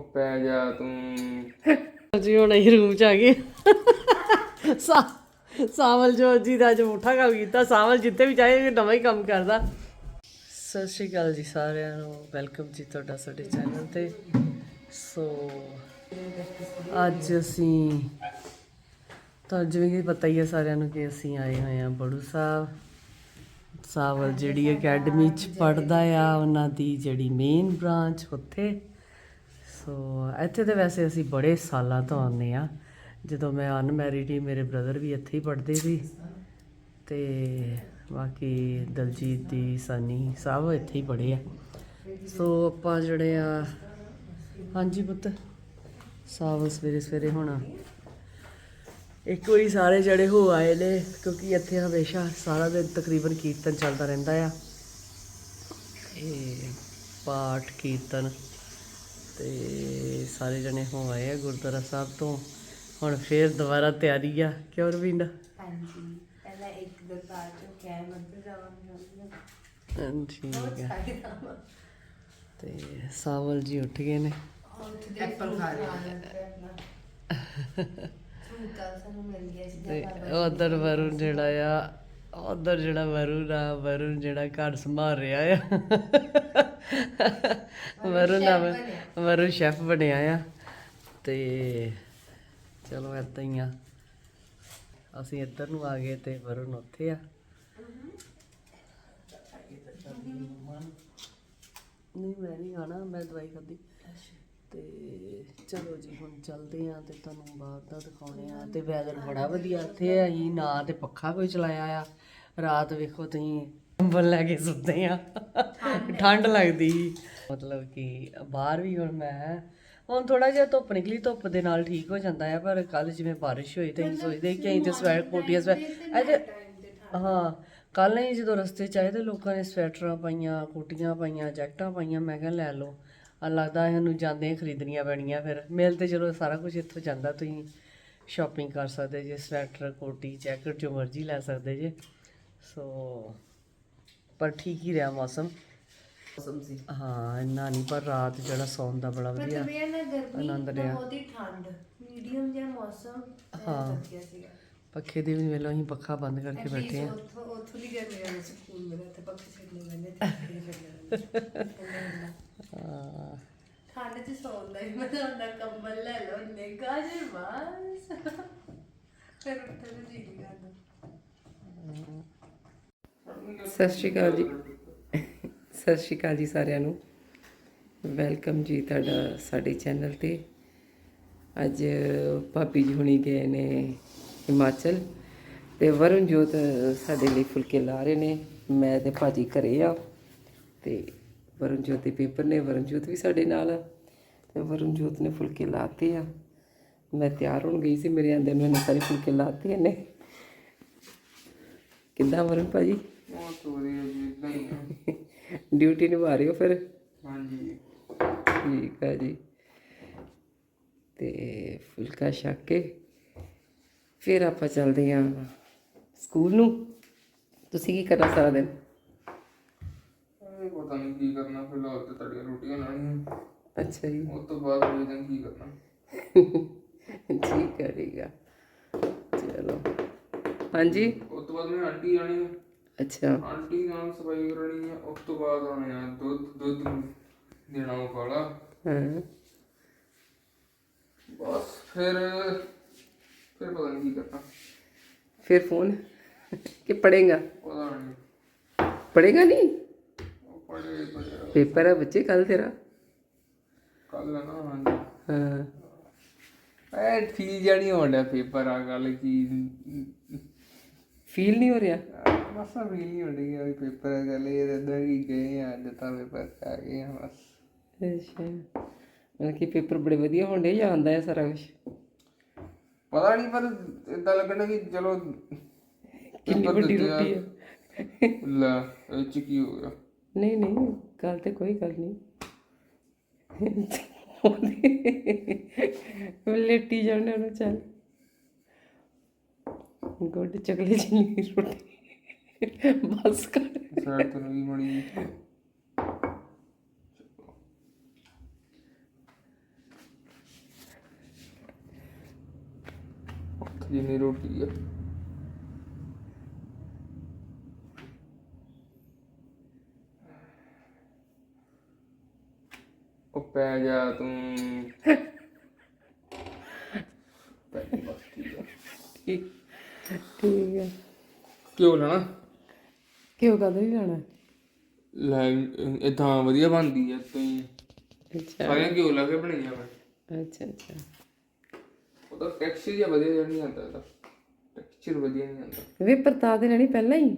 ਉਹ ਪੈ ਜਾ ਤੂੰ ਜੀ ਹੁਣ ਅਸੀਂ ਰੂਮ ਚ ਆ ਗਏ। ਸਾ, ਸਾਵਲ ਜੋ ਜੀ ਦਾ ਅੱਜ ਮੁੱਠਾ ਕੰਮ ਕੀਤਾ, ਸਾਵਲ ਜਿੱਥੇ ਵੀ ਚਾਹੇ ਨਵਾਂ ਹੀ ਕੰਮ ਕਰਦਾ। ਸਤਿ ਸ਼੍ਰੀ ਅਕਾਲ ਜੀ ਸਾਰਿਆਂ ਨੂੰ, ਵੈਲਕਮ ਜੀ ਤੁਹਾਡਾ ਸਾਡੇ ਚੈਨਲ ਤੇ। ਸੋ, ਅੱਜ ਅਸੀਂ ਤਾਂ ਜਿਵੇਂ ਕਿ ਪਤਾ ਹੀ ਹੈ ਸਾਰਿਆਂ ਨੂੰ ਕਿ ਅਸੀਂ ਆਏ ਹੋਏ ਹਾਂ ਬੜੂ ਸਾਹਿਬ। ਸਾਵਲ ਜਿਹੜੀ ਅਕੈਡਮੀ ਚ ਪੜਦਾ ਆ, ਉਹਨਾਂ ਦੀ ਜਿਹੜੀ ਮੇਨ ਬ੍ਰਾਂਚ ਉੱਥੇ। ਸੋ ਇੱਥੇ ਤੇ ਵੈਸੇ ਅਸੀਂ ਬੜੇ ਸਾਲਾਂ ਤੋਂ ਆਉਂਦੇ ਆ ਜਦੋਂ ਮੈਂ ਅਨਮੈਰਿਡ ਹੀ ਮੇਰੇ ਬ੍ਰਦਰ ਵੀ ਇੱਥੇ ਹੀ ਪੜ੍ਹਦੇ ਸੀ। ਤੇ ਬਾਕੀ ਦਲਜੀਤ ਦੀ ਸਨੀ ਸਭ ਇੱਥੇ ਹੀ ਪੜ੍ਹੇ ਆ। ਸੋ ਆਪਾਂ ਜਿਹੜੇ ਆ, ਹਾਂਜੀ ਪੁੱਤ ਸਭ ਸਵੇਰੇ ਸਵੇਰੇ ਹੁਣ। ਇੱਕ ਵਾਰੀ ਸਾਰੇ ਜਿਹੜੇ ਹੋ ਆਏ ਨੇ, ਕਿਉਂਕਿ ਇੱਥੇ ਹਮੇਸ਼ਾ ਸਾਰਾ ਦਿਨ ਤਕਰੀਬਨ ਕੀਰਤਨ ਚੱਲਦਾ ਰਹਿੰਦਾ ਆ। ਇਹ ਪਾਠ, ਕੀਰਤਨ ਤੇ ਸਾਰੇ ਜਣੇ ਹੋ ਆਏ ਆ ਗੁਰਦੁਆਰਾ ਸਾਹਿਬ ਤੋਂ। ਹੁਣ ਫੇਰ ਦੁਬਾਰਾ ਤਿਆਰੀ ਆ। ਕਿਉਂ ਰਵਿੰਦਰ? ਹਾਂਜੀ ਪਹਿਲਾਂ ਇੱਕ ਦਰਬਾਰ ਚੋਂ ਕਹਿ ਮੰਦਰ ਜਾਵਾਂਗੇ ਠੀਕ ਹੈ ਤੇ ਸਾਵਲ ਜੀ ਉੱਠ ਗਏ ਨੇ। ਐਪਲ ਖਾ ਰਹੇ ਫਰੂਟ ਸਾਨੂੰ ਮਿਲ ਗਿਆ ਸੀ ਤੇ ਉਧਰ ਵਰੁਣ ਜਿਹੜਾ ਆ ਉਧਰ ਜਿਹੜਾ ਵਰੁਣ ਆ, ਵਰੁਣ ਜਿਹੜਾ ਘਰ ਸੰਭਾਲ ਰਿਹਾ ਆ। ਵਰੁਣ ਆ ਵਰੁਣ ਸ਼ੈਫ ਬਣਿਆ ਆ। ਤੇ ਚਲੋ ਇੱਦਾਂ ਹੀ ਆ। ਅਸੀਂ ਇੱਧਰ ਨੂੰ ਆ ਗਏ ਤੇ ਵਰੁਣ ਉੱਥੇ ਆ। ਨਹੀਂ, ਮੈਂ ਨਹੀਂ ਆਣਾ ਮੈਂ ਦਵਾਈ ਖਾਧੀ। ਤੇ ਚਲੋ ਜੀ ਹੁਣ ਚੱਲਦੇ ਆ ਤੇ ਤੁਹਾਨੂੰ ਬਾਹਰ ਦਾ ਦਿਖਾਉਣੇ ਆ ਤੇ ਵੈਦਰ ਬੜਾ ਵਧੀਆ ਇੱਥੇ ਅਸੀਂ ਨਾ ਤੇ ਪੱਖਾ ਕੋਈ ਚਲਾਇਆ ਆ। ਰਾਤ ਵੇਖੋ ਤੁਸੀਂ ਕੰਬਲ ਲੈ ਕੇ ਸੁੱਤੇ ਆ। ਠੰਡ ਲੱਗਦੀ। ਮਤਲਬ ਕਿ ਬਾਹਰ ਵੀ ਹੁਣ ਮੈਂ ਹੁਣ ਥੋੜਾ ਜਿਹਾ ਧੁੱਪ ਨਿਕਲੀ ਧੁੱਪ ਦੇ ਨਾਲ ਠੀਕ ਹੋ ਜਾਂਦਾ ਆ ਪਰ ਕੱਲ ਜਿਵੇਂ ਬਾਰਿਸ਼ ਹੋਈ ਤੇ ਅਸੀਂ ਸੋਚਦੇ ਕਿ ਅਸੀਂ ਤੇ ਸਵੈਟ ਕੋਟੀਆਂ ਸਵੈਟ ਹਾਂ ਕੱਲ ਨਹੀਂ ਜਦੋਂ ਰਸਤੇ ਚ ਆਏ ਤੇ ਲੋਕਾਂ ਨੇ ਸਵੈਟਰਾਂ ਪਾਈਆਂ ਕੋਟੀਆਂ ਪਾਈਆਂ ਜੈਕਟਾਂ ਪਾਈਆਂ ਮੈਂ ਕਿਹਾ ਲੈ ਲਓ। ਆ ਲੱਗਦਾ ਇਹਨੂੰ ਜਾਂਦੇ ਖਰੀਦਣੀਆਂ ਪੈਣੀਆਂ ਫਿਰ। ਮੇਲ ਤੇ ਚਲੋ ਸਾਰਾ ਕੁਝ ਇੱਥੋਂ ਜਾਂਦਾ ਤੁਸੀਂ ਸ਼ਾਪਿੰਗ ਕਰ ਸਕਦੇ ਜੇ ਸਵੈਟਰ ਕੋਟੀ ਜੈਕਟ ਜੋ ਮਰਜ਼ੀ ਲੈ ਸਕਦੇ ਜੇ। ਸੋ ਪਰ ਠੀਕ ਹੀ ਰਿਹਾ ਮੌਸਮ। ਮੌਸਮ ਸੀ। ਹਾਂ ਇੰਨਾ ਨਹੀਂ ਪਰ ਰਾਤ ਜਿਹੜਾ ਸੌਣ ਦਾ ਬੜਾ ਵਧੀਆ ਨਾ ਗਰਮੀ ਆਨੰਦ ਰਿਹਾ। ਬਹੁਤੀ ਠੰਡ। ਮੀਡੀਅਮ ਜਿਹਾ ਮੌਸਮ ਹਾਂ। ਪੱਖੇ ਦੇ ਵੀ ਵੇਲੇ ਅਸੀਂ ਪੱਖਾ ਬੰਦ ਕਰਕੇ ਬੈਠੇ ਆ ਉੱਥੋਂ ਉੱਥੋਂ ਦੀ ਗਰਮੀ ਵਾਲੇ ਸਕੂਲ ਮੇਰਾ ਤੇ ਪੱਖੇ ਛੱਡਣੇ ਪੈਂਦੇ ਤੇ ਠੰਡ ਚ ਸੌਣ ਦਾ ਹੀ ਮਜ਼ਾ ਆਉਂਦਾ ਕੰਬਲ ਲੈ ਲਓ ਨਿੱਘਾ ਜਿਹਾ ਬਸ ਫਿਰ ਉੱਠਣ ਨੂੰ ਜੀ ਨਹੀਂ ਕਰਦਾ। ਸਤਿ ਸ਼੍ਰੀ ਅਕਾਲ ਜੀ। ਸਤਿ ਸ਼੍ਰੀ ਅਕਾਲ ਜੀ ਸਾਰਿਆਂ ਨੂੰ। ਵੈਲਕਮ ਜੀ ਤੁਹਾਡਾ ਸਾਡੇ ਚੈਨਲ ਤੇ। ਅੱਜ ਭਾਬੀ ਜੀ ਹੁਣੀ ਗਏ ਨੇ ਹਿਮਾਚਲ ਤੇ ਵਰੁਣ ਜੋਤ ਸਾਡੇ ਲਈ ਫੁਲਕੇ ਲਾ ਰਹੇ ਨੇ। ਮੈਂ ਤੇ ਭਾਜੀ ਘਰੇ ਆ ਤੇ ਵਰੁਣ ਜੋਤ ਦੇ ਪੇਪਰ ਨੇ ਵਰੁਣ ਜੋਤ ਵੀ ਸਾਡੇ ਨਾਲ ਆ ਤੇ ਵਰੁਣ ਜੋਤ ਨੇ ਫੁਲਕੇ ਲਾਤੇ ਆ। ਮੈਂ ਤਿਆਰ ਹੋਣ ਗਈ ਸੀ ਮੇਰੇ ਆਂਦੇ ਨੂੰ ਇਹਨੇ ਸਾਰੇ ਫੁਲਕੇ ਲਾਤੇ ਨੇ ਕਿੱਦਾਂ ਵਰੁਣ ਭਾਜੀ? ਬਹੁਤ ਵਧੀਆ ਜੀ ਇਦਾਂ ਹੀ ਆ। ਡਿਊਟੀ ਨਿਭਾ ਰਹੇ ਹੋ ਫਿਰ? ਹਾਂਜੀ। ਠੀਕ ਹੈ ਜੀ। ਤੇ ਫੁਲਕਾ ਛੱਕ ਕੇ ਫਿਰ ਆਪਾਂ ਚੱਲਦੇ ਹਾਂ ਸਕੂਲ ਨੂੰ। ਤੁਸੀਂ ਕੀ ਕਰਨਾ ਸਾਰਾ ਦਿਨ? ਪਤਾ ਨਹੀਂ ਕੀ ਕਰਨਾ ਫਿਲਹਾਲ ਤੇ ਤੁਹਾਡੀਆਂ ਰੋਟੀਆਂ ਲਾਣੀਆਂ ਅੱਛਾ ਜੀ। ਉਸ ਤੋਂ ਬਾਅਦ ਵੇਖਦੇ ਕੀ ਕਰਨਾ? ਠੀਕ ਹੈ ਹੈ। ਚਲੋ। ਹਾਂਜੀ? ਉਸ ਤੋਂ ਬਾਅਦ ਮੈਂ ਆਂਟੀ ਆਣੀ ਅੱਛਾ। ਆਂਟੀ ਨਾਲ ਸਫ਼ਾਈ ਕਰਨੀ ਆ ਉਸ ਤੋਂ ਬਾਅਦ ਆਣੇ ਆ ਦੁੱਧ ਦੁੱਧ ਦੇਣਾ ਉਹ ਕਾਲਾ ਹਾਂ। ਬਸ ਫਿਰ ਫਿਰ ਪਤਾ ਨਹੀਂ ਕੀ ਕਰਨਾ। ਫਿਰ ਫੋਨ? ਕਿ ਪੜੇਗਾ ਪੜੇਗਾ ਨਹੀਂ ਪੇਪਰ ਹੈ ਬੱਚੇ ਕੱਲ ਤੇਰਾ? ਕੱਲ ਨਾ ਹਾਂਜੀ। ਹਾਂ। ਐ ਠੀਕ ਜਾਣੀ ਹੋਣ ਪੇਪਰ ਆ ਗੱਲ ਕੀ। ਫੀਲ ਨਹੀਂ ਹੋ ਰਿਹਾ? ਬਸ ਆ ਵੀ ਨਹੀਂ ਹੁੰਦੀ ਕਿ ਪੇਪਰ ਆ ਗੱਲ ਇਹ ਇਦਾਂ ਹੀ ਗਏ ਆ ਅੱਜ ਤਾਂ ਪੇਪਰ ਆ ਗਏ ਆ ਬਸ। ਅੱਛਾ। ਮਤਲਬ ਕਿ ਪੇਪਰ ਬੜੇ ਵਧੀਆ ਹੋਣਦੇ ਜਾਂ ਆਉਂਦਾ ਹੈ ਸਾਰਾ ਕੁਝ ਪਤਾ ਨਹੀਂ ਪਰ ਇਦਾਂ ਲੱਗਣਾ ਕਿ ਚਲੋ ਕਿੰਨੀ ਵੱਡੀ। ਰੋਟੀ ਹੈ ਲੈ ਇਹ ਚ ਕੀ ਹੋ ਗਿਆ? ਨਹੀਂ ਨਹੀਂ, ਗੱਲ ਤੇ ਕੋਈ ਗੱਲ ਨਹੀਂ। ਲੇਟੀ ਜਾਣੇ ਉਹਨੂੰ ਚੱਲ। ਗੁੱਡ, ਚਕਲੇ ਜਿੰਨੀ ਰੋਟੀ। ਬਸ ਕਰ। ਜਿੰਨੀ ਰੋਟੀ ਆ। ਉਹ ਪੈ ਜਾ ਤੂੰ। ਪੈ ਜਾ ਬਸ ਠੀਕ ਆ। ਠੀਕ। ਠੀਕ ਹੈ ਕਿਉਂ ਲੈਣਾ? ਕਿਉਂ ਕਦੇ ਵੀ ਜਾਣਾ ਲੈ ਇਦਾਂ ਵਧੀਆ ਬਣਦੀ ਆ ਤੂੰ ਅੱਛਾ। ਸਾਰੀਆਂ ਘਿਓ ਲਾ ਕੇ ਬਣਾਈਆਂ ਮੈਂ? ਅੱਛਾ ਅੱਛਾ। ਉਹਦਾ ਟੈਕਸਚਰ ਜਿਹਾ ਵਧੀਆ ਜਿਹਾ ਨਹੀਂ ਆਉਂਦਾ ਇਹਦਾ ਟੈਕਸਚਰ ਵਧੀਆ ਨਹੀਂ ਆਉਂਦਾ। ਵੇ ਪਰਤਾ ਦੇ ਲੈਣੀ ਪਹਿਲਾਂ ਹੀ?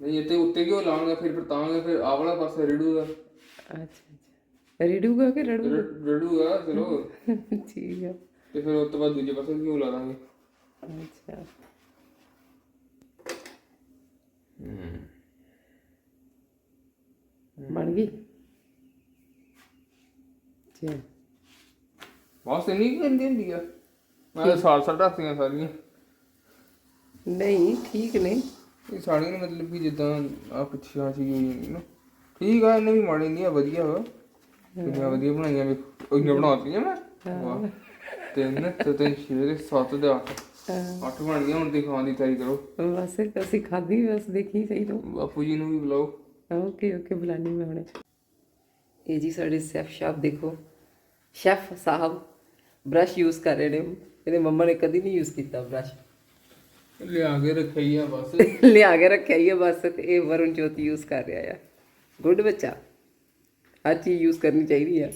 ਨਹੀਂ ਤੇ ਉੱਤੇ ਘਿਓ ਲਾਵਾਂਗਾ ਫਿਰ ਪਰਤਾਵਾਂਗਾ ਫਿਰ ਆਹ ਵਾਲਾ ਪਾਸਾ ਰੜੂਗਾ ਅੱਛਾ। ਰੀਡੂਗਾ ਕਿ ਰੜੂਗਾ? ਰੜੂਗਾ ਚਲੋ ਠੀਕ ਹੈ ਤੇ ਫਿਰ ਉਸ ਤੋਂ ਬਾਅਦ ਦੂਜੇ ਪਾਸੇ ਘਿਓ ਲਾ ਦਾਂਗੇ। ਅੱਛਾ। ਬਣ ਗਈ? ਜੀ ਬਸ ਇੰਨੀ ਕੀ ਗੰਦੀ ਹੁੰਦੀ ਆ। ਮੈਂ ਤਾਂ ਸਾਲ ਸਾਲ ਰੱਖਦੀਆਂ ਸਾਰੀਆਂ। ਨਹੀਂ ਠੀਕ ਨੇ। ਇਹ ਸਾੜੀਆਂ ਮਤਲਬ ਕਿ ਜਿੱਦਾਂ ਆ ਪਿੱਛੇ ਆ ਸੀ ਨਾ। ਠੀਕ ਆ ਇਹਨੇ ਵੀ ਮਾੜੀ ਨਹੀਂ ਆ ਵਧੀਆ ਵਾ। ਕਿੰਨੀਆਂ ਵਧੀਆ ਬਣਾਈਆਂ ਵੀ ਉਹਨੇ ਬਣਾਤੀਆਂ ਮੈਂ? ਵਾਹ। ਤਿੰਨ ਤੇ ਤਿੰਨ ਛੇ ਸੱਤ ਦੇ ਅੱਠ। ਅੱਠ ਬਣ ਗਈਆਂ ਹੁਣ ਤੇ ਖਾਣ ਦੀ ਤਿਆਰੀ ਕਰੋ। ਬਸ ਅਸੀਂ ਖਾਧੀ ਬਸ ਦੇਖੀ ਸਹੀ ਤੋਂ। ਬਾਪੂ ਜੀ ਨੂੰ ਵੀ ਬੁਲਾਓ। ਓਕੇ ਓਕੇ ਬੁਲਾਣੀ ਮੈਂ ਹੁਣੇ। ਇਹ ਜੀ ਸਾਡੇ ਸ਼ੈਫ ਸ਼ਾਪ ਦੇਖੋ। ਸ਼ੈਫ ਸਾਹਿਬ ਬ੍ਰਸ਼ ਯੂਜ਼ ਕਰ ਰਹੇ ਨੇ। ਇਹਦੇ ਮੰਮਾ ਨੇ ਕਦੀ ਨਹੀਂ ਯੂਜ਼ ਕੀਤਾ ਬ੍ਰਸ਼ ਲਿਆ ਕੇ ਰੱਖਿਆ ਹੀ ਆ ਬਸ। ਲਿਆ ਕੇ ਰੱਖਿਆ ਹੀ ਬਸ ਤੇ ਇਹ ਵਰੁਣ ਜੋਤ ਯੂਜ਼ ਕਰ ਰਿਹਾ ਆ। ਗੁੱਡ ਬੱਚਾ। ਹਰ ਚੀਜ਼ ਯੂਜ਼ ਕਰਨੀ ਚਾਹੀਦੀ ਆ।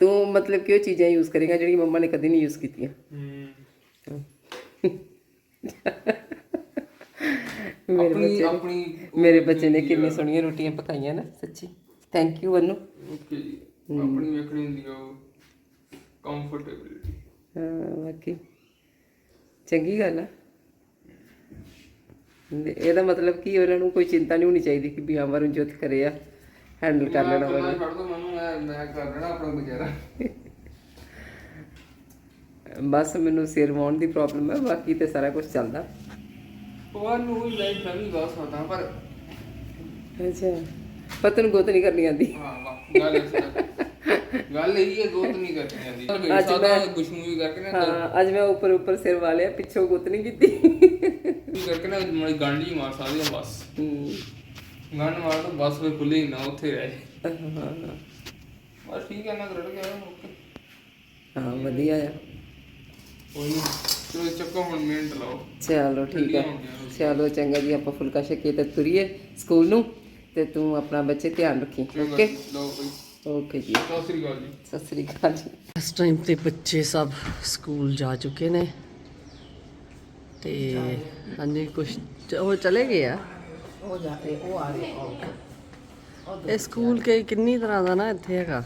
ਤੂੰ ਮਤਲਬ ਕਿ ਉਹ ਚੀਜ਼ਾਂ ਯੂਜ਼ ਕਰੇਗਾ ਜਿਹੜੀਆਂ ਮੰਮਾ ਨੇ ਕਦੀ ਨਹੀਂ ਯੂਜ਼ ਕੀਤੀਆਂ। ਮੇਰੇ ਆਪਣੀ ਬੱਚੇ ਆਪਣੀ ਮੇਰੇ ਬੱਚੇ ਨੇ ਕਿੰਨੀ ਸੋਹਣੀਆਂ ਰੋਟੀਆਂ ਪਕਾਈਆਂ ਨਾ ਸੱਚੀ। Thank you Anu. ਓਕੇ ਜੀ। ਆਪਣੀ ਵੇਖਣੀ ਹੁੰਦੀ ਆ ਕੰਫਰਟੇਬਿਲਿਟੀ ਹਾਂ ਬਾਕੀ ਚੰਗੀ ਗੱਲ ਆ। ਤੇ ਇਹਦਾ ਮਤਲਬ ਕਿ ਉਹਨਾਂ ਨੂੰ ਕੋਈ ਚਿੰਤਾ ਨਹੀਂ ਹੋਣੀ ਚਾਹੀਦੀ ਕਿ ਵੀ ਹਾਂ ਵਰੁਣ ਜੋਤ ਕਰੇ ਆ। ਹੈਂਡਲ ਕਰ ਲੈਣਾ ਮੈਂ ਛੱਡ ਦੋ ਮੈਨੂੰ ਮੈਂ ਮੈਂ ਕਰ ਲੈਣਾ ਆਪਣਾ ਗੁਜ਼ਾਰਾ। ਬਸ ਮੈਨੂੰ ਸਿਰ ਵਾਉਣ ਦੀ ਪ੍ਰੋਬਲਮ ਹੈ ਬਾਕੀ ਤੇ ਸਾਰਾ ਕੁਝ ਚੱਲਦਾ। ਉਹ ਨੂੰ ਹੀ ਲਾਈਫ ਦਾ ਵੀ ਬਾਸ ਹੁੰਦਾ ਪਰ ਅੱਛਾ। ਪਤਨ ਗੋਤ ਨਹੀਂ ਕਰਨੀ ਆਂਦੀ। ਹਾਂ ਵਾਹ ਗੱਲ। ਗੱਲ ਇਹ ਹੈ ਗੋਤ ਨਹੀਂ ਕਰਨੀ ਆਂਦੀ। ਅੱਜ ਮੈਂ ਗੁਸ਼ਮੂਈ ਕਰਕੇ ਨਾ ਹਾਂ ਅੱਜ ਮੈਂ ਉੱਪਰ ਉੱਪਰ ਸਿਰ ਵਾਲਿਆ ਪਿੱਛੋਂ ਗੋਤ ਨਹੀਂ ਕੀਤੀ। ਕਰਕੇ ਨਾ ਮਾੜੀ ਗੰਢ ਜੀ ਮਾਰ ਸਕਦੀ ਬਸ। ਹੂੰ। ਗੰਢ ਮਾਰ ਤੋਂ ਬਸ ਫਿਰ ਖੁੱਲੇ ਨਾ ਉੱਥੇ ਰਹੇ ਬਸ ਠੀਕ ਹੈ ਨਾ ਰੜ ਗਿਆ ਓਕੇ। ਹਾਂ ਵਧੀਆ ਆ। ਕੋਈ। ਚਲੋ ਚੱਕੋ ਹੁਣ ਮਿੰਟ ਲਾਓ। ਚਲੋ ਠੀਕ ਹੈ ਚਲੋ ਚੰਗਾ ਜੀ ਆਪਾਂ ਫੁਲਕਾ ਛਕੇ ਤੇ ਤੁਰੀਏ ਸਕੂਲ ਨੂੰ ਤੇ ਤੂੰ ਆਪਣਾ ਬੱਚੇ ਧਿਆਨ ਰੱਖੀ ਓਕੇ? ਓਕੇ ਜੀ। ਸਤਿ ਸ੍ਰੀ ਅਕਾਲ ਜੀ। ਸਤਿ ਸ੍ਰੀ ਅਕਾਲ ਜੀ। ਇਸ ਟਾਈਮ ਤੇ ਬੱਚੇ ਸਭ ਸਕੂਲ ਜਾ ਚੁੱਕੇ ਨੇ ਤੇ ਹਾਂਜੀ ਕੁਝ ਉਹ ਚਲੇ ਗਏ ਆ। ਉਹ ਜਾ ਰਹੇ ਉਹ ਆ ਰਹੇ ਇਹ ਸਕੂਲ ਕੇ ਕਿੰਨੀ ਤਰ੍ਹਾਂ ਦਾ ਨਾ ਇੱਥੇ ਹੈਗਾ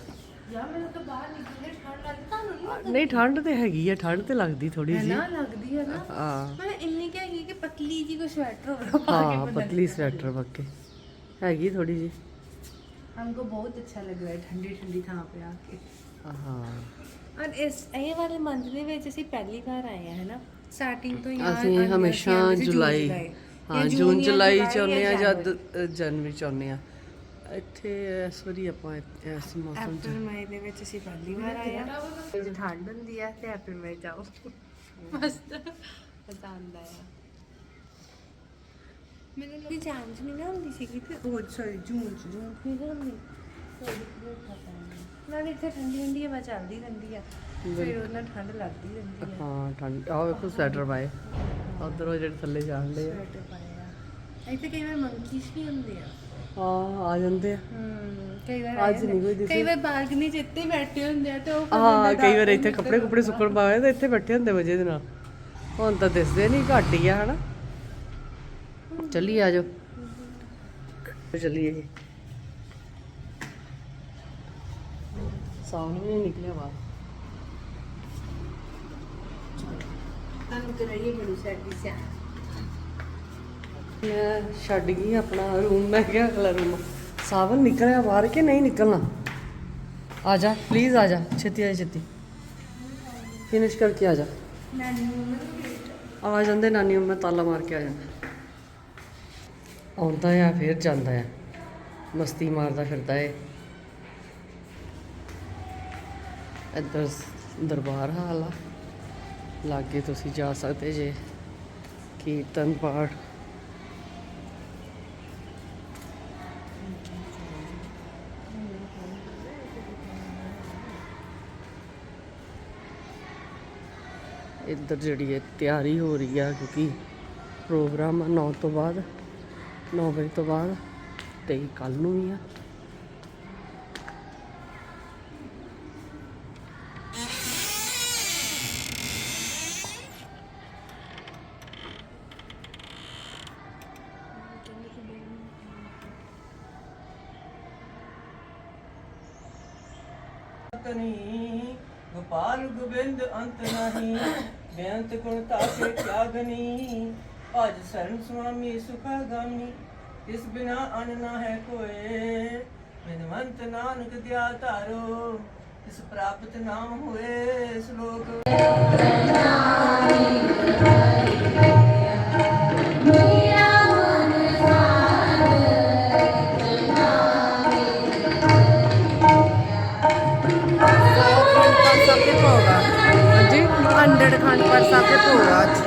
ਯਾਰ ਮੈਨੂੰ ਤਾਂ ਬਾਹਰ ਨਿਕਲਦੇ ਠੰਡ ਲੱਗਦੀ ਤੁਹਾਨੂੰ ਨਹੀਂ ਨਹੀਂ ਠੰਡ ਤੇ ਹੈਗੀ ਆ ਠੰਡ ਤੇ ਲੱਗਦੀ ਥੋੜੀ ਜੀ ਨਾ ਲੱਗਦੀ ਹੈ ਨਾ ਹਾਂ ਮੈਂ ਇੰਨੀ ਕਹਿ ਗਈ ਕਿ ਪਤਲੀ ਜੀ ਕੋ ਸਵੈਟਰ हो ਹਾਂ ਪਤਲੀ ਸਵੈਟਰ ਪੱਕੇ ਹੈਗੀ ਥੋੜੀ ਜੀ हमको बहुत अच्छा लग रहा है ठंडी ठंडी ਥਾਂ पे आके ਹਾਂ ਔਰ ਇਸ ਇਹ ਵਾਲੇ ਮੰਥ ਦੇ ਵਿੱਚ ਅਸੀਂ ਪਹਿਲੀ ਵਾਰ ਆਏ ਆ ਹੈਨਾ ਸਟਾਰਟਿੰਗ ਤੋਂ ਯਾਰ ਅਸੀਂ ਹਮੇਸ਼ਾ ਜੁਲਾਈ ਹਾਂ ਜੂਨ ਜੁਲਾਈ ਚ ਆਉਂਦੇ ਆ ਜਦ ਅ, ਜਨਵਰੀ ਚ ਆਉਂਦੇ ਆ ਇੱਥੇ ਇਸ ਵਾਰੀ ਆਪਾਂ ਇੱਥੇ ਇਸ ਮੌਸਮ ਚ ਅਪ੍ਰੈਲ ਮਈ ਦੇ ਵਿੱਚ ਅਸੀਂ ਪਹਿਲੀ ਵਾਰ ਆਏ ਆ ਜੇ ਠੰਡ ਹੁੰਦੀ ਆ ਤੇ ਅਪ੍ਰੈਲ ਮਈ ਜਾਓ। ਮਸਤ। ਮਜ਼ਾ ਆਉਂਦਾ ਆ ਮੈਨੂੰ ਲੱਗੀ ਜਾਨ ਚ ਨਹੀਂ ਨਾ ਹੁੰਦੀ ਸੀਗੀ ਤੇ ਉਹ ਸੌਰੀ ਜੂਨ ਚ ਜੂਨ ਚ। ਨਹੀਂ ਨਾ ਹੁੰਦੀ ਨਾਲੇ ਇੱਥੇ ਠੰਡੀ ਠੰਡੀ ਹਵਾ ਚੱਲਦੀ ਰਹਿੰਦੀ ਆ। ਫਿਰ ਉਹਨਾਂ ਠੰਡ ਲੱਗਦੀ ਰਹਿੰਦੀ ਆ। ਹਾਂ ਠੰਡ। ਆਹ ਵੇਖੋ ਸਵੈਟਰ ਪਾਏ। ਉਧਰ ਉਹ ਜਿਹੜੇ ਥੱਲੇ ਜਾਂਦੇ ਆ। ਸਵੈਟਰ ਪਾਏ ਆ। ਇੱਥੇ ਕਈ ਵਾਰ ਮੰਕੀਸ ਵੀ ਹੁੰਦੇ ਆ। ਹਾਂ ਆ ਜਾਂਦੇ ਆ। ਹਮ ਕਈ ਵਾਰ ਅੱਜ ਨਹੀਂ ਕੋਈ। ਕਈ ਵਾਰ ਬਾਲਕਨੀ 'ਚ ਇੱਥੇ ਹੀ ਬੈਠੇ ਹੁੰਦੇ ਆ ਤੇ ਉਹ ਹਾਂ ਕਈ ਵਾਰ ਇੱਥੇ ਕੱਪੜੇ ਕੁਪੜੇ ਸੁੱਕਣ ਪਾਏ ਤੇ ਇੱਥੇ ਬੈਠੇ ਹੁੰਦੇ ਵਜੇ ਦੇ ਨਾਲ। ਹੁਣ ਤਾਂ ਦਿਸਦੇ ਨਹੀਂ ਘੱਟ ਹੀ ਆ ਹਨਾ। ਚੱਲੀ ਆ ਜਾਓ। ਚੱਲੀਏ ਜੀ। ਸਾਉਣ ਵੀ ਨਹੀਂ ਨਿਕਲਿਆ ਬਾਹਰ। ਕਰਾਈਏ ਮੈਂ ਛੱਡ ਗਈ ਆਪਣਾ ਰੂਮ ਮੈਂ ਕਿਹਾ ਅਗਲਾ ਰੂਮ ਸਾਵਨ ਨਿਕਲਿਆ ਬਾਹਰ ਕਿ ਨਹੀਂ ਨਿਕਲਣਾ? ਆ ਜਾ ਪਲੀਜ਼ ਆ ਜਾ ਛੇਤੀ ਆ ਛੇਤੀ। ਫਿਨਿਸ਼ ਕਰਕੇ ਆ ਜਾ। ਆ ਜਾਂਦੇ ਨਾਨੀ ਮੈਂ ਤਾਲਾ ਮਾਰ ਕੇ ਆ ਜਾਂਦਾ। ਆਉਂਦਾ ਆ ਫਿਰ ਜਾਂਦਾ ਆ। ਮਸਤੀ ਮਾਰਦਾ ਫਿਰਦਾ ਏ। ਇੱਧਰ ਦਰਬਾਰ ਹਾਲ ਲਾਗੇ ਤੁਸੀਂ ਜਾ ਸਕਦੇ ਜੇ। ਕੀਰਤਨ ਪਾਠ। ਇੱਧਰ ਜਿਹੜੀ ਹੈ ਤਿਆਰੀ ਹੋ ਰਹੀ ਆ, ਕਿਉਂਕਿ ਪ੍ਰੋਗਰਾਮ ਆ 9 ਤੋਂ ਬਾਅਦ 9 ਵਜੇ ਤੋਂ ਬਾਅਦ ਤੇ ਕੱਲ ਨੂੰ ਵੀ ਆ। ਕਨੀ ਗੋਪਾਲ ਗੋਬਿੰਦ ਅੰਤ ਨਹੀਂ। ਬੇਅੰਤ ਗੁਣ ਤਾਕੇ ਤਿਆਗਨੀ ਭਜ ਸਰਨ ਸੁਆਮੀ ਸੁਖਾ ਗਾਮੀ ਇਸ ਬਿਨਾ ਅਨ ਨਾ ਹੈ ਕੋਏ। ਬਿਨਵੰਤ ਨਾਨਕ ਦਿਆ ਧਾਰੋ। ਇਸ ਪ੍ਰਾਪਤ ਨਾਮ ਹੋਏ ਸ਼ਲੋਕ। ਸਭ ਸਭ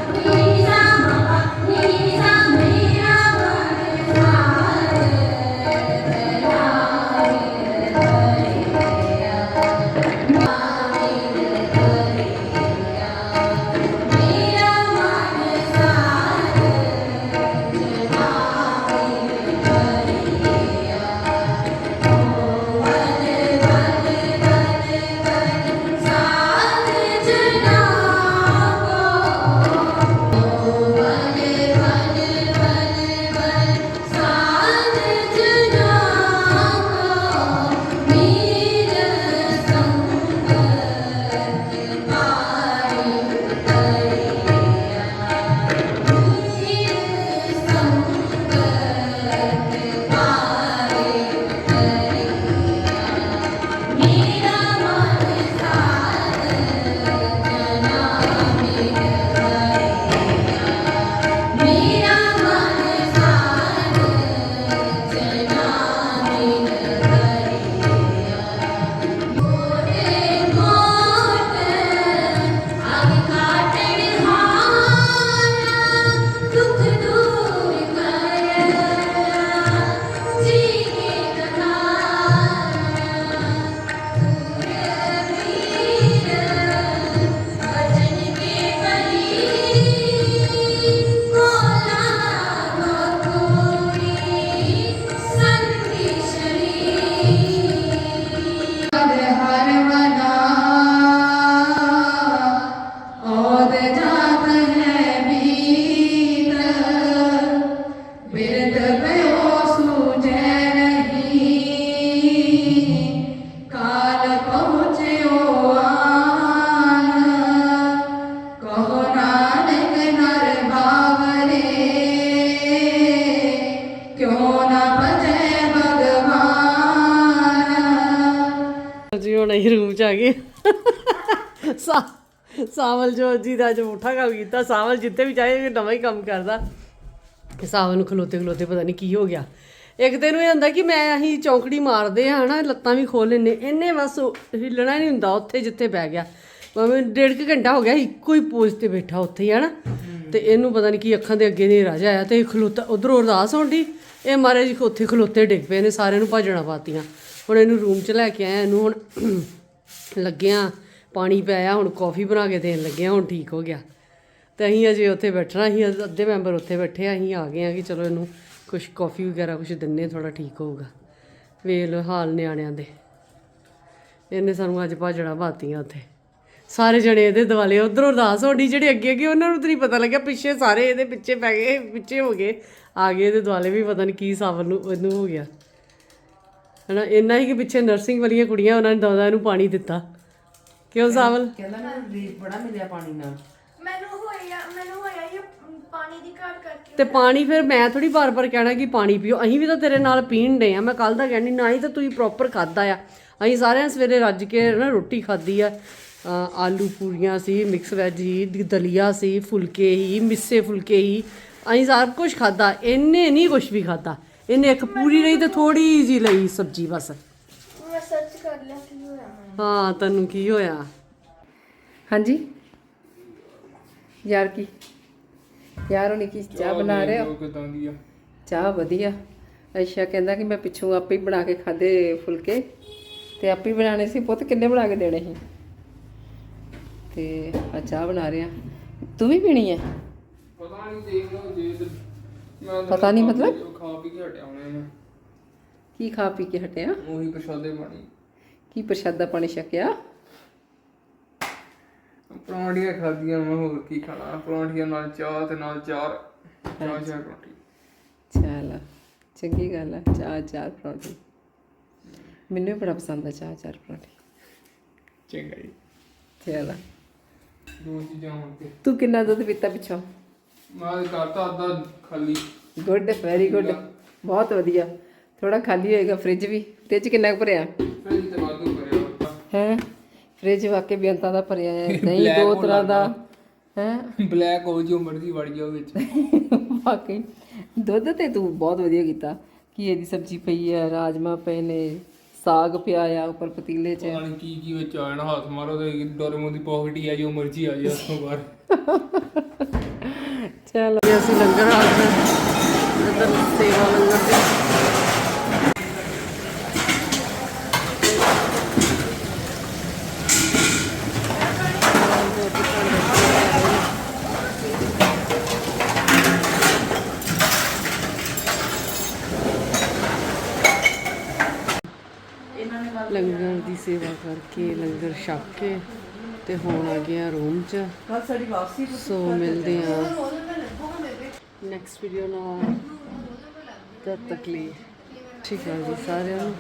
ਸਾਵਲ ਜੋ ਜੀ ਦਾ ਜੋ ਉਠਾ ਕੰਮ ਕੀਤਾ, ਸਾਵਲ ਜਿੱਥੇ ਵੀ ਚਾਹੇ ਨਵਾਂ ਹੀ ਕੰਮ ਕਰਦਾ। ਕਿ ਸਾਵਲ ਨੂੰ ਖਲੋਤੇ ਖਲੋਤੇ ਪਤਾ ਨਹੀਂ ਕੀ ਹੋ ਗਿਆ। ਇੱਕ ਦਿਨ ਇਹ ਹੁੰਦਾ ਕਿ ਮੈਂ ਅਸੀਂ ਚੌਂਕੜੀ ਮਾਰਦੇ ਆ ਹਨਾ ਲੱਤਾਂ ਵੀ ਖੋਲ ਲੈਨੇ ਇੰਨੇ ਬਸ ਉਹ ਹਿੱਲਣਾ ਨਹੀਂ ਹੁੰਦਾ, ਉੱਥੇ ਜਿੱਥੇ ਬਹਿ ਗਿਆ। ਭਾਵੇਂ ਡੇਢ ਕੁ ਘੰਟਾ ਹੋ ਗਿਆ, ਇੱਕੋ ਹੀ ਪੋਜ਼ ਤੇ ਬੈਠਾ ਉੱਥੇ ਹੀ ਹਨਾ ਤੇ ਇਹਨੂੰ ਪਤਾ ਨਹੀਂ ਕੀ ਅੱਖਾਂ ਦੇ ਅੱਗੇ ਨਹੀਂ ਰਾਜਾ ਆਇਆ ਤੇ ਇਹ ਖਲੋਤਾ, ਉਧਰੋਂ ਅਰਦਾਸ ਹੋਣੀ ਇਹ ਮਾਰੇ ਜੀ ਉੱਥੇ ਖਲੋਤੇ ਡਿੱਗ ਪਏ ਨੇ, ਸਾਰਿਆਂ ਨੂੰ ਭਾਜਣਾ ਪਾਤੀਆਂ। ਹੁਣ ਇਹਨੂੰ ਰੂਮ 'ਚ ਲੈ ਕੇ ਆਇਆ, ਇਹਨੂੰ ਹੁਣ ਲੱਗਿਆ। ਪਾਣੀ ਪਿਆਇਆ ਹੁਣ ਕਾਫੀ ਬਣਾ ਕੇ ਦੇਣ ਲੱਗਿਆ ਹੁਣ ਠੀਕ ਹੋ ਗਿਆ। ਤੇ ਅਸੀਂ ਅਜੇ ਉੱਥੇ ਬੈਠਣਾ, ਅਸੀਂ ਅੱਧੇ ਮੈਂਬਰ ਉੱਥੇ ਬੈਠੇ ਆ, ਅਸੀਂ ਆ ਗਏ ਆ ਕਿ ਚਲੋ ਇਹਨੂੰ ਕੁਝ ਕਾਫੀ ਵਗੈਰਾ ਕੁਝ ਦਿੰਨੇ ਥੋੜਾ ਠੀਕ ਹੋਊਗਾ। ਵੇਖ ਲਓ ਹਾਲ ਨਿਆਣਿਆਂ ਦੇ। ਇਹਨੇ ਸਾਨੂੰ ਅੱਜ ਭਾਜੜਾ ਬਾਤੀਆਂ ਉੱਥੇ। ਸਾਰੇ ਜਣੇ ਇਹਦੇ ਦਿਵਾਲੇ, ਉਧਰੋਂ ਅਰਦਾਸ ਹੋਣੀ ਜਿਹੜੇ ਅੱਗੇ ਅੱਗੇ, ਉਹਨਾਂ ਨੂੰ ਤਾਂ ਨਹੀਂ ਪਤਾ ਲੱਗਿਆ, ਪਿੱਛੇ ਸਾਰੇ ਇਹਦੇ ਪਿੱਛੇ ਪੈ ਗਏ, ਪਿੱਛੇ ਹੋ ਗਏ। ਆ ਗਏ ਇਹਦੇ ਦਿਵਾਲੇ ਵੀ, ਪਤਾ ਨਹੀਂ ਕੀ ਸਾਵਲ ਨੂੰ, ਇਹਨੂੰ ਹੋ ਗਿਆ। ਹਨਾ, ਇੰਨਾ ਹੀ ਕਿ ਪਿੱਛੇ ਨਰਸਿੰਗ ਵਾਲੀਆਂ ਕੁੜੀਆਂ, ਉਹਨਾਂ ਨੇ ਦੌਦਾ ਇਹਨੂੰ ਪਾਣੀ ਦਿੱਤਾ। ਕਿਉਂ ਸਾਵਲ? ਕਹਿੰਦਾ ਮੈਨੂੰ ਰਿਲੀਫ ਬੜਾ ਮਿਲਿਆ ਪਾਣੀ ਨਾਲ। ਮੈਨੂੰ ਹੋਇਆ ਮੈਨੂੰ ਹੋਇਆ ਇਹ ਪਾਣੀ ਦੀ ਘਾਟ ਕਰਕੇ। ਤੇ ਪਾਣੀ ਫਿਰ ਮੈਂ ਥੋੜੀ ਬਾਰ-ਬਾਰ ਕਹਿਣਾ ਕਿ ਪਾਣੀ ਪੀਓ। ਅਸੀਂ ਵੀ ਤਾਂ ਤੇਰੇ ਨਾਲ ਪੀਣ ਡੇ ਆ। ਮੈਂ ਕੱਲ ਦਾ ਕਹਿਣੀ ਨਾ ਹੀ ਤਾਂ ਤੂੰ ਪ੍ਰੋਪਰ ਖਾਦਾ ਆ। ਅਸੀਂ ਸਾਰਿਆਂ ਨੇ ਸਵੇਰੇ ਰੱਜ ਕੇ ਨਾ ਰੋਟੀ ਖਾਦੀ ਆ। ਅ, ਆਲੂ ਪੂਰੀਆਂ ਸੀ ਮਿਕਸ ਵੈਜ ਸੀ ਦ- ਦਲੀਆ ਸੀ ਫੁਲਕੇ ਹੀ ਮਿੱਸੇ ਫੁਲਕੇ ਹੀ। ਅਸੀਂ ਸਭ ਕੁਝ ਖਾਦਾ ਇਹਨੇ ਨਹੀਂ ਕੁਝ ਵੀ ਖਾਦਾ ਇਹਨੇ ਇੱਕ ਪੂਰੀ ਲਈ ਤੇ ਥੋੜੀ ਜੀ ਲਈ ਸਬਜੀ ਬਸ ਮੈਂ ਸਰਚ ਕਰ ਲਿਆ ਕੀ ਹੋਇਆ ਹਾਂ ਤੈਨੂੰ ਕੀ ਹੋਇਆ? ਹਾਂਜੀ? ਯਾਰ ਕੀ? ਯਾਰ ਉਹਨੇ ਕੀ ਚਾਹ ਬਣਾ ਰਿਹਾ? ਉਹ ਕਿਦਾਂ ਦੀ ਆ? ਚਾਹ ਵਧੀਆ। ਅੱਛਾ ਕਹਿੰਦਾ ਕਿ ਮੈਂ ਪਿੱਛੋਂ ਆਪੇ ਹੀ ਬਣਾ ਕੇ ਖਾਦੇ ਫੁਲਕੇ। ਤੇ ਆਪੇ ਹੀ ਬਣਾਣੇ ਸੀ। ਪੁੱਤ ਕਿੰਨੇ ਬਣਾ ਕੇ ਦੇਣੇ ਸੀ? ਤੇ ਆ ਚਾਹ ਬਣਾ ਰਿਹਾ। ਤੂੰ ਵੀ ਪੀਣੀ ਹੈ? ਪਤਾ ਨਹੀਂ ਦੇਖ ਲਓ ਜੇ ਤੇ- ਮੈਂ ਤਾਂ ਪਤਾ ਨਹੀਂ ਮਤਲਬ? ਪੀ- ਖਾ ਪੀ ਕੇ ਹਟਿਆ ਹੁਣੇ ਮੈਂ। ਕੀ ਖਾ ਪੀ ਕੇ ਹਟਿਆ? ਉਹੀ ਪ੍ਰਸ਼ਾਦੇ ਪਾਣੀ। ਕੀ ਪ੍ਰਸ਼ਾਦਾ ਪਾਣੀ ਛਕਿਆ? ਪਰੌਂਠੀਆਂ ਖਾਧੀਆਂ ਮੈਂ ਹੋਰ ਕੀ ਖਾਣਾ? ਪਰੌਂਠੀਆਂ ਨਾਲ ਚਾਹ ਤੇ ਨਾਲ ਚਾਰ ਚਾਹ ਚਾਹ ਪਰੌਂਠੀ। ਚੱਲ ਚੰਗੀ ਗੱਲ ਹੈ ਚਾਹ ਚਾਰ ਪਰੌਂਠੀ। ਮੈਨੂੰ ਵੀ ਬੜਾ ਪਸੰਦ ਹੈ ਚਾਹ ਚਾਰ ਪਰੌਂਠੀ। ਚੰਗਾ ਜੀ। ਚੱਲ। ਦੋ ਚੀਜ਼ਾਂ ਹੁਣ ਤੇ। ਤੂੰ ਕਿੰਨਾ ਦੁੱਧ ਪੀਤਾ ਪਿੱਛੋਂ? ਮੈਂ ਕਰਤਾ ਅੱਧਾ ਖਾਲੀ। ਗੁੱਡ ਵੈਰੀ ਗੁੱਡ ਬਹੁਤ ਵਧੀਆ। ਥੋੜਾ ਖਾਲੀ ਹੋਏਗਾ ਫ੍ਰਿਜ ਵੀ। ਫ੍ਰਿਜ ਕਿੰਨਾ ਕੁ ਭਰਿਆ? ਫ੍ਰਿਜ ਵਾਕੇ ਬੇਅੰਤਾਂ ਦਾ ਭਰਿਆ ਹੈ। ਦਹੀਂ ਦੋ ਤਰ੍ਹਾਂ ਦਾ ਹੈ? ਬਲੈਕ ਹੋ ਜੋ ਮਰਜ਼ੀ ਵੜ ਜਾਓ ਵਿੱਚ। ਵਾਕਈ ਦੁੱਧ ਤੇ ਤੂੰ ਬਹੁਤ ਵਧੀਆ ਕੀਤਾ ਘੀਏ ਦੀ ਸਬਜ਼ੀ ਪਈ ਹੈ ਰਾਜਮਾ ਪਏ ਨੇ ਸਾਗ ਪਿਆ ਆ ਉੱਪਰ ਪਤੀਲੇ 'ਚ। ਨਹੀਂ ਕੀ ਕੀ ਵਿੱਚ ਆ ਜਾਣਾ ਹੱਥ ਮਾਰੋ ਤੇ ਡੋਰੇਮੋਨ ਦੀ ਪਾਕਟ ਹੀ ਆ ਜੋ ਮਰਜ਼ੀ ਆ ਜਾ ਉੱਥੋਂ ਬਾਹਰ ਚਲ। ਅਸੀਂ ਲੰਗਰ ਹਾਲ 'ਚ ਇੱਧਰ ਸੇਵਾ ਲੰਗਰ ਦੀ ਲੰਗਰ ਦੀ ਸੇਵਾ ਕਰਕੇ ਲੰਗਰ ਛਕ ਕੇ ਤੇ ਹੁਣ ਆ ਗਏ ਆ ਰੂਮ 'ਚ। ਕੱਲ ਸਾਡੀ ਵਾਪਸੀ ਸੋ ਮਿਲਦੇ ਆ। ਨੈਕਸਟ ਵੀਡੀਓ ਨਾਲ ਤਦ ਤੱਕ ਲਈ। ਠੀਕ ਹੈ ਜੀ, ਸਾਰਿਆਂ ਨੂੰ।